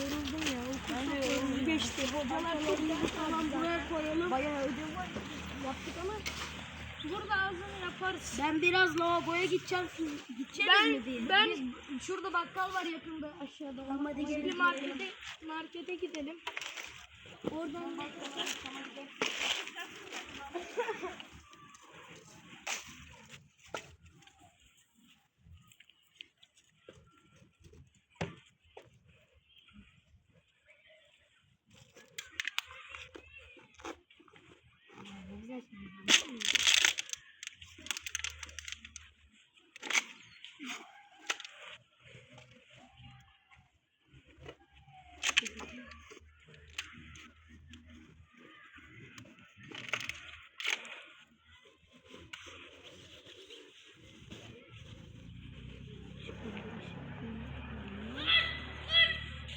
yoruldum ya. Ben de yoruldum. geçti. Hocalar çok falan buraya koyalım. Bayağı ödev var. Yaptık ama. Burada ağzını yaparız. Ben biraz lavaboya gideceğim. Gideceksiniz Ben, mi diye. ben Biz- şurada bakkal var yakında aşağıda. Tamam, hadi gelin. Bir markete, markete gidelim. Oradan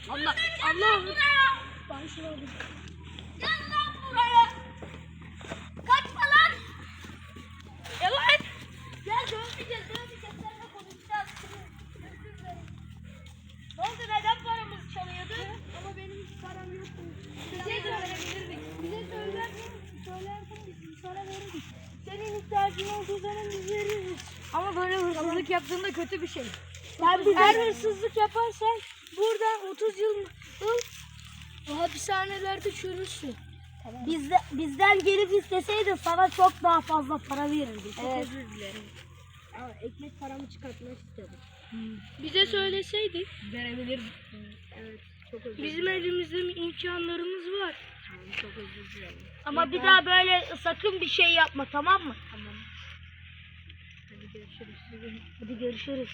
Allah Allah. Ben şunu alayım. Senin ihtiyacın olduğu zaman biz veririz. Ama böyle hırsızlık yaptığında kötü bir şey. Sen bize hırsızlık yaparsan buradan 30 yıl yıl hapishanelerde çürürsün. Bizde, bizden gelip isteseydin sana çok daha fazla para verirdik. Çok Evet. özür dilerim. Ama ekmek paramı çıkartmak istedim. Bize söyleseydin Verebilirdim. Evet. Çok özür bizim elimizde imkanlarımız var. Tamam, çok özür dilerim. Ama bir daha böyle sakın bir şey yapma tamam mı? Tamam. Görüşürüz. Hadi görüşürüz.